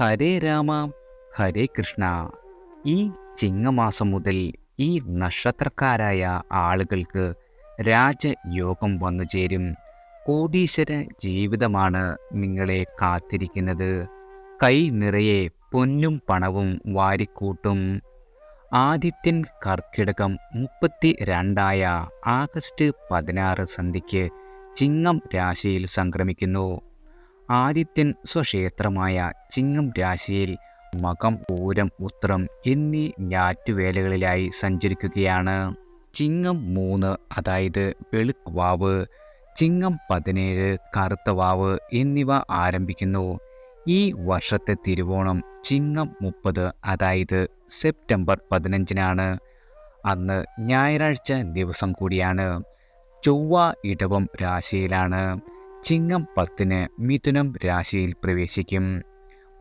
ഹരേ രാമ ഹരേ കൃഷ്ണ. ഈ ചിങ്ങമാസം മുതൽ ഈ നക്ഷത്രക്കാരായ ആളുകൾക്ക് രാജയോഗം വന്നു ചേരും. കോടീശ്വര ജീവിതമാണ് നിങ്ങളെ കാത്തിരിക്കുന്നത്. കൈ നിറയെ പൊന്നും പണവും വാരിക്കൂട്ടും. ആദിത്യൻ കർക്കിടകം മുപ്പത്തി രണ്ടായ ആഗസ്റ്റ് പതിനാറ് സന്ധ്യയ്ക്ക് ചിങ്ങം രാശിയിൽ സംക്രമിക്കുന്നു. ആദിത്യൻ സ്വക്ഷേത്രമായ ചിങ്ങം രാശിയിൽ മകം പൂരം ഉത്രം എന്നീ ഞാറ്റുവേലകളിലായി സഞ്ചരിക്കുകയാണ്. ചിങ്ങം മൂന്ന് അതായത് വെളുക്കുവാവ് ചിങ്ങം പതിനേഴ് കറുത്ത വാവ് എന്നിവ ആരംഭിക്കുന്നു. ഈ വർഷത്തെ തിരുവോണം ചിങ്ങം മുപ്പത് അതായത് സെപ്റ്റംബർ പതിനഞ്ചിനാണ്. അന്ന് ഞായറാഴ്ച ദിവസം കൂടിയാണ്. ചൊവ്വ ഇടവം രാശിയിലാണ്. ചിങ്ങം പത്തിന് മിഥുനം രാശിയിൽ പ്രവേശിക്കും.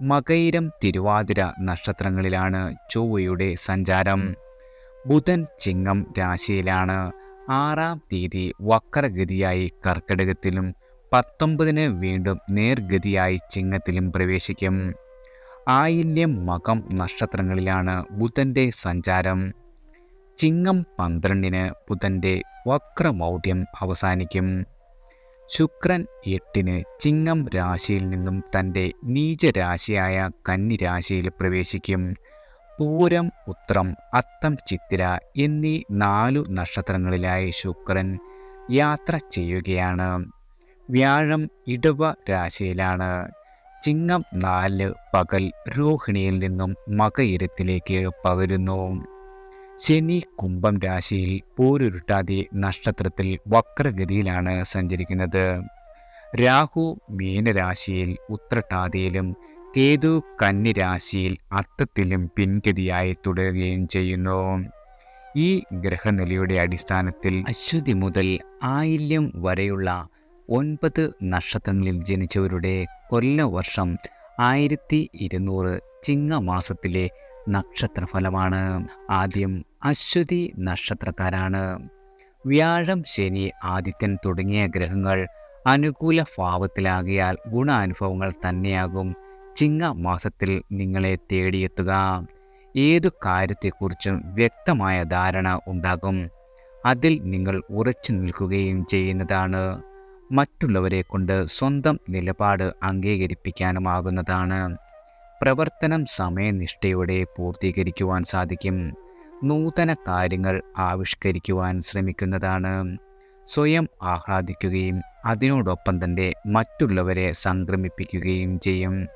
മകയിരം തിരുവാതിര നക്ഷത്രങ്ങളിലാണ് ചൊവ്വയുടെ സഞ്ചാരം. ബുധൻ ചിങ്ങം രാശിയിലാണ് ആറാം തീയതി വക്രഗതിയായി കർക്കിടകത്തിലും പത്തൊമ്പതിന് വീണ്ടും നേർഗതിയായി ചിങ്ങത്തിലും പ്രവേശിക്കും. ആയില്യം മകം നക്ഷത്രങ്ങളിലാണ് ബുധന്റെ സഞ്ചാരം. ചിങ്ങം പന്ത്രണ്ടിന് ബുധന്റെ വക്രമൗഢ്യം അവസാനിക്കും. ശുക്രൻ എട്ടിന് ചിങ്ങം രാശിയിൽ നിന്നും തന്റെ നീചരാശിയായ കന്നി രാശിയിൽ പ്രവേശിക്കും. പൂരം ഉത്രം അത്തം ചിത്തിര എന്നീ നാലു നക്ഷത്രങ്ങളിലായി ശുക്രൻ യാത്ര ചെയ്യുകയാണ്. വ്യാഴം ഇടവ രാശിയിലാണ്. ചിങ്ങം നാല് പകൽ രോഹിണിയിൽ നിന്നും മകയിരത്തിലേക്ക് പകരുന്നു. ശനി കുംഭം രാശിയിൽ പോരുരുട്ടാതെ നക്ഷത്രത്തിൽ വക്രഗതിയിലാണ് സഞ്ചരിക്കുന്നത്. രാഹു മീനരാശിയിൽ ഉത്രട്ടാതിയിലും കേതു കന്നിരാശിയിൽ അത്തത്തിലും പിൻഗതിയായി തുടരുകയും ചെയ്യുന്നു. ഈ ഗ്രഹനിലയുടെ അടിസ്ഥാനത്തിൽ അശ്വതി മുതൽ ആയില്യം വരെയുള്ള ഒൻപത് നക്ഷത്രങ്ങളിൽ ജനിച്ചവരുടെ കൊല്ലവർഷം ആയിരത്തി ഇരുന്നൂറ് ചിങ്ങമാസത്തിലെ നക്ഷത്രഫലമാണ്. ആദ്യം അശ്വതി നക്ഷത്രക്കാരാണ്. വ്യാഴം ശനി ആദിത്യൻ തുടങ്ങിയ ഗ്രഹങ്ങൾ അനുകൂല ഭാവത്തിലാകിയാൽ ഗുണാനുഭവങ്ങൾ തന്നെയാകും. ചിങ്ങ മാസത്തിൽ നിങ്ങളെ തേടിയെത്തുക. ഏതു കാര്യത്തെക്കുറിച്ചും വ്യക്തമായ ധാരണ ഉണ്ടാകും. അതിൽ നിങ്ങൾ ഉറച്ചു നിൽക്കുകയും ചെയ്യുന്നതാണ്. മറ്റുള്ളവരെ കൊണ്ട് സ്വന്തം നിലപാട് അംഗീകരിപ്പിക്കാനുമാകുന്നതാണ്. പ്രവർത്തനം സമയനിഷ്ഠയോടെ പൂർത്തീകരിക്കുവാൻ സാധിക്കും. നൂതന കാര്യങ്ങൾ ആവിഷ്കരിക്കുവാൻ ശ്രമിക്കുന്നതാണ്. സ്വയം ആഹ്ലാദിക്കുകയും അതിനോടൊപ്പം തന്നെ മറ്റുള്ളവരെ സംക്രമിപ്പിക്കുകയും ചെയ്യും.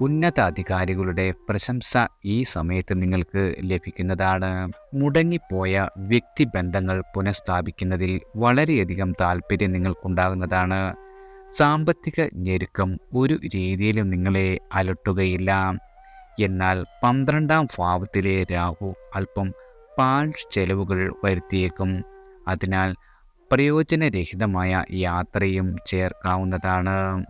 ഉന്നത അധികാരികളുടെ പ്രശംസ ഈ സമയത്ത് നിങ്ങൾക്ക് ലഭിക്കുന്നതാണ്. മുടങ്ങിപ്പോയ വ്യക്തിബന്ധങ്ങൾ പുനഃസ്ഥാപിക്കുന്നതിൽ വളരെയധികം താല്പര്യം നിങ്ങൾക്കുണ്ടാകുന്നതാണ്. സാമ്പത്തിക ഞെരുക്കം ഒരു രീതിയിലും നിങ്ങളെ അലട്ടുകയില്ല. എന്നാൽ പന്ത്രണ്ടാം ഭാവത്തിലെ രാഹു അല്പം പാൽ ചെലവുകൾ വരുത്തിയേക്കും. അതിനാൽ പ്രയോജനരഹിതമായ യാത്രയും ചേർക്കാവുന്നതാണ്.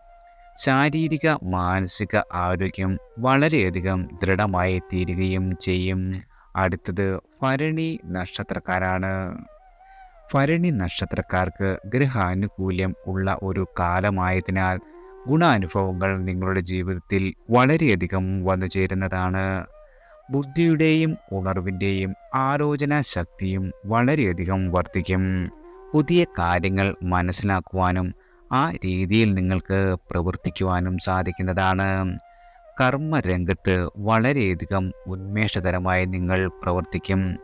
ശാരീരിക മാനസിക ആരോഗ്യം വളരെയധികം ദൃഢമായി തീരുകയും ചെയ്യും. അടുത്തത് ഭരണി നക്ഷത്രക്കാരാണ്. ഭരണി നക്ഷത്രക്കാർക്ക് ഗ്രഹാനുകൂല്യം ഉള്ള ഒരു കാലമായതിനാൽ ഗുണാനുഭവങ്ങൾ നിങ്ങളുടെ ജീവിതത്തിൽ വളരെയധികം വന്നു ചേരുന്നതാണ്. ബുദ്ധിയുടെയും ഉണർവിന്റെയും ആലോചന ശക്തിയും വളരെയധികം വർദ്ധിക്കും. പുതിയ കാര്യങ്ങൾ മനസ്സിലാക്കുവാനും ആ രീതിയിൽ നിങ്ങൾക്ക് പ്രവർത്തിക്കുവാനും സാധിക്കുന്നതാണ്. കർമ്മരംഗത്ത് വളരെയധികം ഉന്മേഷകരമായി നിങ്ങൾ പ്രവർത്തിക്കും.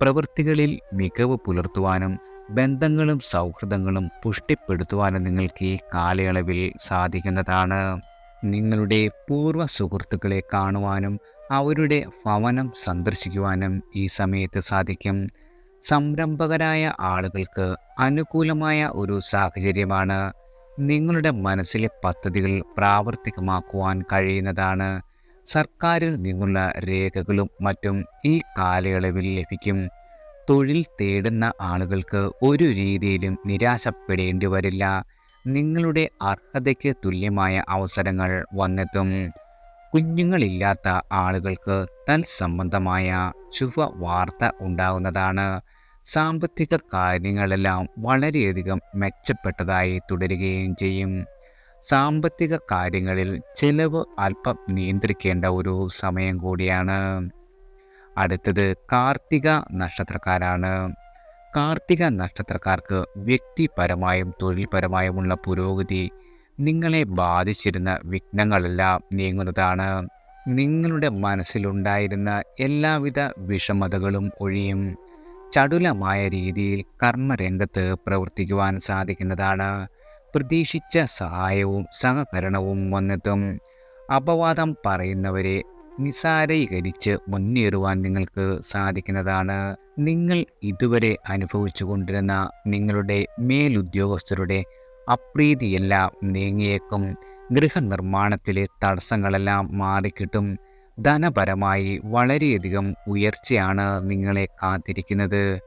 പ്രവൃത്തികളിൽ മികവ് പുലർത്തുവാനും ബന്ധങ്ങളും സൗഹൃദങ്ങളും പുഷ്ടിപ്പെടുത്തുവാനും നിങ്ങൾക്ക് ഈ കാലയളവിൽ സാധിക്കുന്നതാണ്. നിങ്ങളുടെ പൂർവ സുഹൃത്തുക്കളെ കാണുവാനും അവരുടെ ഭവനം സന്ദർശിക്കുവാനും ഈ സമയത്ത് സാധിക്കും. സംരംഭകരായ ആളുകൾക്ക് അനുകൂലമായ ഒരു സാഹചര്യമാണ് നിങ്ങളുടെ മനസ്സിലെ പദ്ധതികൾ പ്രാവർത്തികമാക്കുവാൻ കഴിയുന്നതാണ്. സർക്കാരിൽ നിന്നുള്ള രേഖകളും മറ്റും ഈ കാലയളവിൽ ലഭിക്കും. തൊഴിൽ തേടുന്ന ആളുകൾക്ക് ഒരു രീതിയിലും നിരാശപ്പെടേണ്ടി വരില്ല നിങ്ങളുടെ അർഹതയ്ക്ക് തുല്യമായ അവസരങ്ങൾ വന്നെത്തും. കുഞ്ഞുങ്ങളില്ലാത്ത ആളുകൾക്ക് തൽസംബന്ധമായ ശുഭ വാർത്ത ഉണ്ടാകുന്നതാണ് സാമ്പത്തിക കാര്യങ്ങളെല്ലാം വളരെയധികം മെച്ചപ്പെട്ടതായി തുടരുകയും ചെയ്യും. സാമ്പത്തിക കാര്യങ്ങളിൽ ചിലവ് അല്പം നിയന്ത്രിക്കേണ്ട ഒരു സമയം കൂടിയാണ്. അടുത്തത് കാർത്തിക നക്ഷത്രക്കാരാണ്. കാർത്തിക നക്ഷത്രക്കാർക്ക് വ്യക്തിപരമായും തൊഴിൽപരമായുമുള്ള പുരോഗതി നിങ്ങളെ ബാധിച്ചിരുന്ന വിഘ്നങ്ങളെല്ലാം നീങ്ങുന്നതാണ്. നിങ്ങളുടെ മനസ്സിലുണ്ടായിരുന്ന എല്ലാവിധ വിഷമതകളും ഒഴിയും ചടുലമായ രീതിയിൽ കർമ്മരംഗത്ത് പ്രവർത്തിക്കുവാൻ സാധിക്കുന്നതാണ്. പ്രതീക്ഷിച്ച സഹായവും സഹകരണവും വന്നെത്തും. അപവാദം പറയുന്നവരെ നിസാരീകരിച്ച് മുന്നേറുവാൻ നിങ്ങൾക്ക് സാധിക്കുന്നതാണ്. നിങ്ങൾ ഇതുവരെ അനുഭവിച്ചു കൊണ്ടിരുന്ന നിങ്ങളുടെ മേലുദ്യോഗസ്ഥരുടെ അപ്രീതിയെല്ലാം നീങ്ങിയേക്കും. ഗൃഹനിർമ്മാണത്തിലെ തടസ്സങ്ങളെല്ലാം മാറിക്കിട്ടും. ധനപരമായി വളരെയധികം ഉയർച്ചയാണ് നിങ്ങളെ കാത്തിരിക്കുന്നത്.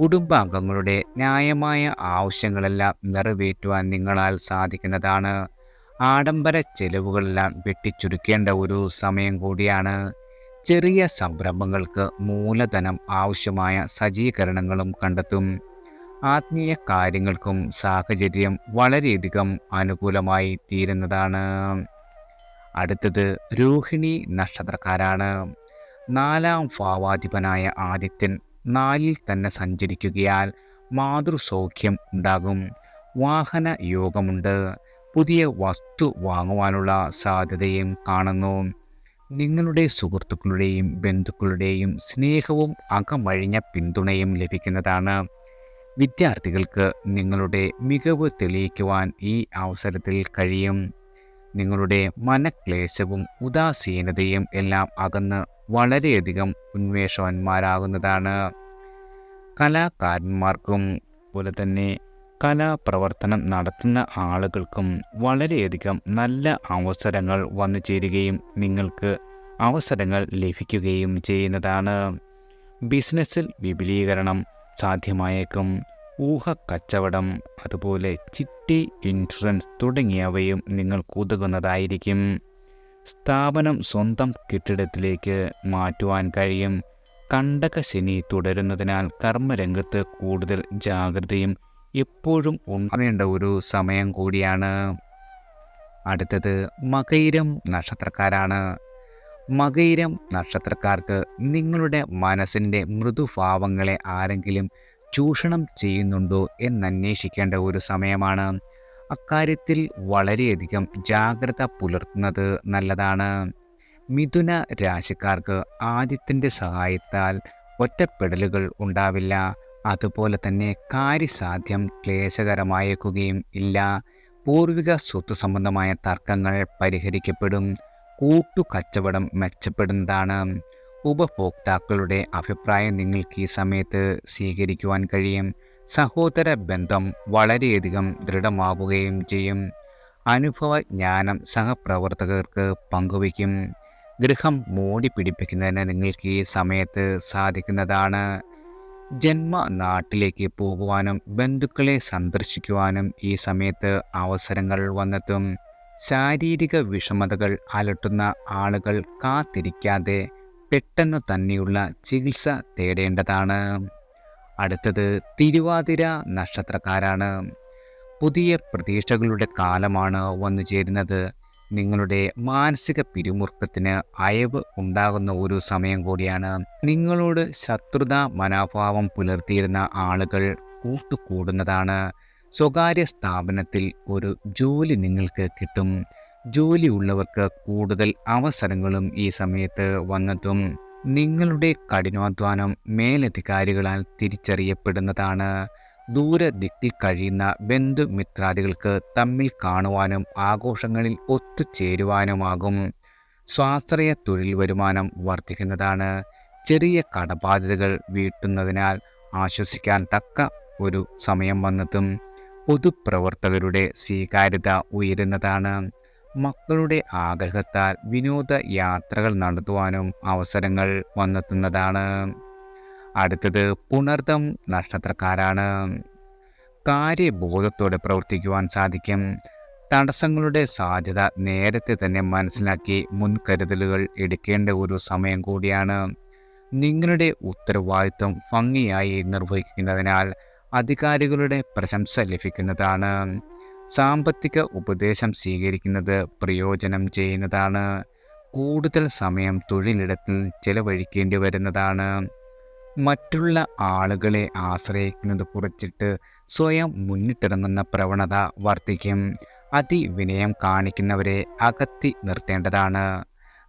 കുടുംബാംഗങ്ങളുടെ ന്യായമായ ആവശ്യങ്ങളെല്ലാം നിറവേറ്റുവാൻ നിങ്ങളാൽ സാധിക്കുന്നതാണ്. ആഡംബര ചെലവുകളെല്ലാം വെട്ടിച്ചുരുക്കേണ്ട ഒരു സമയം കൂടിയാണ്. ചെറിയ സംരംഭങ്ങൾക്ക് മൂലധനം ആവശ്യമായ സജ്ജീകരണങ്ങളും കണ്ടെത്തും. ആത്മീയ കാര്യങ്ങൾക്കും സാഹചര്യം വളരെയധികം അനുകൂലമായി തീരുന്നതാണ്. അടുത്തത് രോഹിണി നക്ഷത്രക്കാരാണ്. നാലാം ഭാവാധിപനായ ആദിത്യൻ നാലിൽ തന്നെ സഞ്ചരിക്കുകയാൽ മാതൃസൗഖ്യം ഉണ്ടാകും. വാഹന യോഗമുണ്ട്. പുതിയ വസ്തു വാങ്ങുവാനുള്ള സാധ്യതയും കാണുന്നു. നിങ്ങളുടെ സുഹൃത്തുക്കളുടെയും ബന്ധുക്കളുടെയും സ്നേഹവും അകമഴിഞ്ഞ പിന്തുണയും ലഭിക്കുന്നതാണ്. വിദ്യാർത്ഥികൾക്ക് നിങ്ങളുടെ മികവ് തെളിയിക്കുവാൻ ഈ അവസരത്തിൽ കഴിയും. നിങ്ങളുടെ മനക്ലേശവും ഉദാസീനതയും എല്ലാം അകന്ന് വളരെയധികം ഉന്മേഷവാന്മാരാകുന്നതാണ്. കലാകാരന്മാർക്കും പോലെ തന്നെ കലാപ്രവർത്തനം നടത്തുന്ന ആളുകൾക്കും വളരെയധികം നല്ല അവസരങ്ങൾ വന്നു ചേരുകയും നിങ്ങൾക്ക് അവസരങ്ങൾ ലഭിക്കുകയും ചെയ്യുന്നതാണ്. ബിസിനസ്സിൽ വിപുലീകരണം സാധ്യമായേക്കും. ഊഹ കച്ചവടം അതുപോലെ ചിട്ടി ഇൻഷുറൻസ് തുടങ്ങിയവയും നിങ്ങൾക്കുതകുന്നതായിരിക്കും സ്ഥാപനം സ്വന്തം കെട്ടിടത്തിലേക്ക് മാറ്റുവാൻ കഴിയും. കണ്ടകശനി തുടരുന്നതിനാൽ കർമ്മരംഗത്ത് കൂടുതൽ ജാഗ്രതയും എപ്പോഴും ഉണ്ടാവേണ്ട ഒരു സമയം കൂടിയാണ് അടുത്തത് മകയിരം നക്ഷത്രക്കാരാണ്. മകയിരം നക്ഷത്രക്കാർക്ക് നിങ്ങളുടെ മനസ്സിന്റെ മൃദുഭാവങ്ങളെ ആരെങ്കിലും ചൂഷണം ചെയ്യുന്നുണ്ടോ എന്നന്വേഷിക്കേണ്ട ഒരു സമയമാണ്. അക്കാര്യത്തിൽ വളരെയധികം ജാഗ്രത പുലർത്തുന്നത് നല്ലതാണ്. മിഥുന രാശിക്കാർക്ക് ആദ്യത്തിന്റെ സഹായത്താൽ ഒറ്റപ്പെടലുകൾ ഉണ്ടാവില്ല. അതുപോലെ തന്നെ കാര്യസാധ്യം ക്ലേശകരമായേക്കുകയും ഇല്ല. പൂർവിക സ്വത്ത് സംബന്ധമായ തർക്കങ്ങൾ പരിഹരിക്കപ്പെടും. കൂട്ടുകച്ചവടം മെച്ചപ്പെടുന്നതാണ്. ഉപഭോക്താക്കളുടെ അഭിപ്രായം നിങ്ങൾക്ക് ഈ സമയത്ത് സ്വീകരിക്കുവാൻ കഴിയും. സഹോദര ബന്ധം വളരെയധികം ദൃഢമാവുകയും ചെയ്യും. അനുഭവ ജ്ഞാനം സഹപ്രവർത്തകർക്ക് പങ്കുവയ്ക്കും. ഗൃഹം മൂടി പിടിപ്പിക്കുന്നതിന് നിങ്ങൾക്ക് ഈ സമയത്ത് സാധിക്കുന്നതാണ്. ജന്മ നാട്ടിലേക്ക് പോകുവാനും ബന്ധുക്കളെ സന്ദർശിക്കുവാനും ഈ സമയത്ത് അവസരങ്ങൾ വന്നെത്തും. ശാരീരിക വിഷമതകൾ അലട്ടുന്ന ആളുകൾ കാത്തിരിക്കാതെ പെട്ടെന്ന് തന്നെയുള്ള ചികിത്സ തേടേണ്ടതാണ്. അടുത്തത് തിരുവാതിര നക്ഷത്രക്കാരാണ്. പുതിയ പ്രതീക്ഷകളുടെ കാലമാണ് വന്നു ചേരുന്നത് നിങ്ങളുടെ മാനസിക പിരിമുറുക്കത്തിന് അയവ് ഉണ്ടാകുന്ന ഒരു സമയം കൂടിയാണ്. നിങ്ങളോട് ശത്രുത മനോഭാവം പുലർത്തിയിരുന്ന ആളുകൾ കൂട്ടുകൂടുന്നതാണ്. സ്വകാര്യ സ്ഥാപനത്തിൽ ഒരു ജോലി നിങ്ങൾക്ക് കിട്ടും. ജോലി ഉള്ളവർക്ക് കൂടുതൽ അവസരങ്ങളും ഈ സമയത്ത് വന്നെത്തും. നിങ്ങളുടെ കഠിനാധ്വാനം മേലധികാരികളാൽ തിരിച്ചറിയപ്പെടുന്നതാണ്. ദൂരദിക്കിൽ കഴിയുന്ന ബന്ധുമിത്രാദികൾക്ക് തമ്മിൽ കാണുവാനും ആഘോഷങ്ങളിൽ ഒത്തുചേരുവാനുമാകും. സ്വാശ്രയ തൊഴിൽ വരുമാനം വർദ്ധിക്കുന്നതാണ്. ചെറിയ കടബാധ്യതകൾ വീട്ടുന്നതിനാൽ ആശ്വസിക്കാൻ തക്ക ഒരു സമയം വന്നതും പൊതുപ്രവർത്തകരുടെ സ്വീകാര്യത ഉയരുന്നതാണ്. മക്കളുടെ ആഗ്രഹത്താൽ വിനോദ യാത്രകൾ നടത്തുവാനും അവസരങ്ങൾ വന്നെത്തുന്നതാണ്. അടുത്തത് പുണർതം നക്ഷത്രക്കാരാണ്. കാര്യബോധത്തോടെ പ്രവർത്തിക്കുവാൻ സാധിക്കും. തടസ്സങ്ങളുടെ സാധ്യത നേരത്തെ തന്നെ മനസ്സിലാക്കി മുൻകരുതലുകൾ എടുക്കേണ്ട ഒരു സമയം കൂടിയാണ്. നിങ്ങളുടെ ഉത്തരവാദിത്വം ഭംഗിയായി നിർവഹിക്കുന്നതിനാൽ അധികാരികളുടെ പ്രശംസ ലഭിക്കുന്നതാണ്. സാമ്പത്തിക ഉപദേശം സ്വീകരിക്കുന്നത് പ്രയോജനം ചെയ്യുന്നതാണ്. കൂടുതൽ സമയം തൊഴിലിടത്തിൽ ചെലവഴിക്കേണ്ടി വരുന്നതാണ്. മറ്റുള്ള ആളുകളെ ആശ്രയിക്കുന്നത് കുറച്ചിട്ട് സ്വയം മുന്നിട്ടിറങ്ങുന്ന പ്രവണത വർദ്ധിക്കും. അതിവിനയം കാണിക്കുന്നവരെ അകത്തി നിർത്തേണ്ടതാണ്.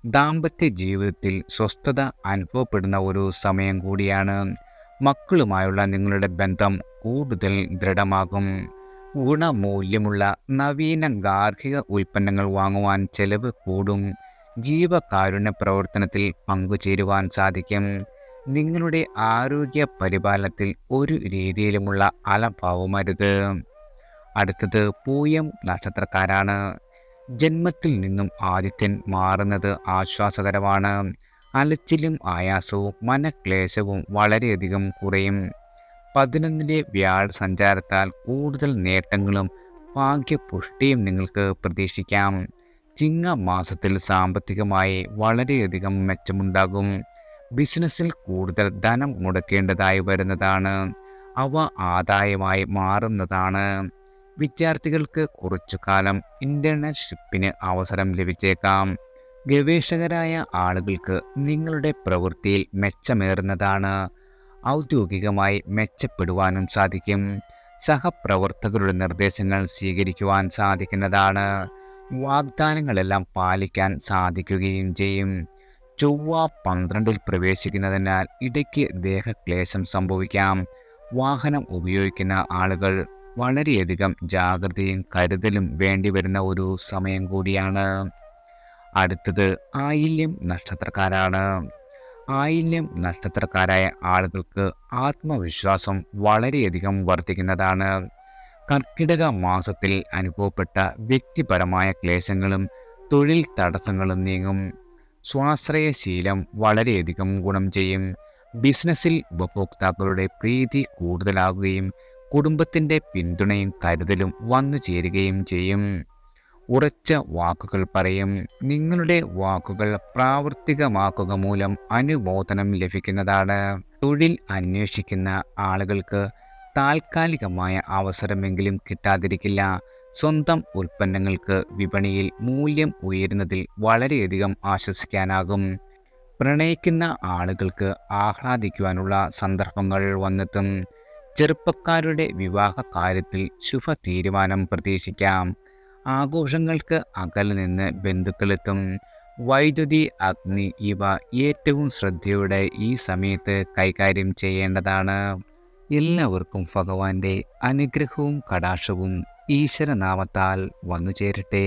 ദാമ്പത്യ ജീവിതത്തിൽ സ്വസ്ഥത അനുഭവപ്പെടുന്ന ഒരു സമയം കൂടിയാണ്. മക്കളുമായുള്ള നിങ്ങളുടെ ബന്ധം കൂടുതൽ ദൃഢമാകും. ഗുണമൂല്യമുള്ള നവീന ഗാർഹിക ഉൽപ്പന്നങ്ങൾ വാങ്ങുവാൻ ചെലവ് കൂടും. ജീവകാരുണ്യ പ്രവർത്തനത്തിൽ പങ്കുചേരുവാൻ സാധിക്കും. നിങ്ങളുടെ ആരോഗ്യ പരിപാലനത്തിൽ ഒരു രീതിയിലുമുള്ള അലഭാവമരുത് അടുത്തത് പൂയം നക്ഷത്രക്കാരാണ്. ജന്മത്തിൽ നിന്നും ആദിത്യൻ മാറുന്നത് ആശ്വാസകരമാണ്. അലച്ചിലും ആയാസവും മനക്ലേശവും വളരെയധികം കുറയും. പതിനൊന്നിലെ വ്യാഴ സഞ്ചാരത്താൽ കൂടുതൽ നേട്ടങ്ങളും ഭാഗ്യപുഷ്ടിയും നിങ്ങൾക്ക് പ്രതീക്ഷിക്കാം. ചിങ്ങ മാസത്തിൽ സാമ്പത്തികമായി വളരെയധികം മെച്ചമുണ്ടാകും. ബിസിനസ്സിൽ കൂടുതൽ ധനം മുടക്കേണ്ടതായി വരുന്നതാണ്. അവ ആദായമായി മാറുന്നതാണ്. വിദ്യാർത്ഥികൾക്ക് കുറച്ചു കാലം ഇന്റേൺഷിപ്പിന് അവസരം ലഭിച്ചേക്കാം. ഗവേഷകരായ ആളുകൾക്ക് നിങ്ങളുടെ പ്രവൃത്തിയിൽ മെച്ചമേറുന്നതാണ്. ഔദ്യോഗികമായി മെച്ചപ്പെടുവാനും സാധിക്കും. സഹപ്രവർത്തകരുടെ നിർദ്ദേശങ്ങൾ സ്വീകരിക്കുവാൻ സാധിക്കുന്നതാണ്. വാഗ്ദാനങ്ങളെല്ലാം പാലിക്കാൻ സാധിക്കുകയും ചെയ്യും. ചൊവ്വ പന്ത്രണ്ടിൽ പ്രവേശിക്കുന്നതിനാൽ ഇടയ്ക്ക് ദേഹക്ലേശം സംഭവിക്കാം. വാഹനം ഉപയോഗിക്കുന്ന ആളുകൾ വളരെയധികം ജാഗ്രതയും കരുതലും വേണ്ടിവരുന്ന ഒരു സമയം കൂടിയാണ്. അടുത്തത് ആയില്യം നക്ഷത്രക്കാരാണ്. ആയില്യം നക്ഷത്രക്കാരായ ആളുകൾക്ക് ആത്മവിശ്വാസം വളരെയധികം വർദ്ധിക്കുന്നതാണ്. കർക്കിടക മാസത്തിൽ അനുഭവപ്പെട്ട വ്യക്തിപരമായ ക്ലേശങ്ങളും തൊഴിൽ തടസ്സങ്ങളും നീങ്ങും. സ്വാശ്രയശീലം വളരെയധികം ഗുണം ചെയ്യും. ബിസിനസ്സിൽ ഉപഭോക്താക്കളുടെ പ്രീതി കൂടുതലാകുകയും കുടുംബത്തിന്റെ പിന്തുണയും കരുതലും വന്നു ചേരുകയും ചെയ്യും. ഉറച്ച വാക്കുകൾ പറയും. നിങ്ങളുടെ വാക്കുകൾ പ്രാവർത്തികമാക്കുക മൂലം അനുമോദനം ലഭിക്കുന്നതാണ്. തൊഴിൽ അന്വേഷിക്കുന്ന ആളുകൾക്ക് താൽക്കാലികമായ അവസരമെങ്കിലും കിട്ടാതിരിക്കില്ല. സ്വന്തം ഉൽപ്പന്നങ്ങൾക്ക് വിപണിയിൽ മൂല്യം ഉയരുന്നതിൽ വളരെയധികം ആശ്വസിക്കാനാകും. പ്രണയിക്കുന്ന ആളുകൾക്ക് ആഹ്ലാദിക്കുവാനുള്ള സന്ദർഭങ്ങൾ വന്നെത്തും. ചെറുപ്പക്കാരുടെ വിവാഹ കാര്യത്തിൽ ശുഭ തീരുമാനം പ്രതീക്ഷിക്കാം. ആഘോഷങ്ങൾക്ക് അകലെ നിന്ന് ബന്ധുക്കളെത്തും. വൈദ്യുതി അഗ്നി ഇവ ഏറ്റവും ശ്രദ്ധയോടെ ഈ സമയത്ത് കൈകാര്യം ചെയ്യേണ്ടതാണ്. എല്ലാവർക്കും ഭഗവാന്റെ അനുഗ്രഹവും കടാക്ഷവും ഈശ്വരനാമത്താൽ വന്നു ചേരട്ടെ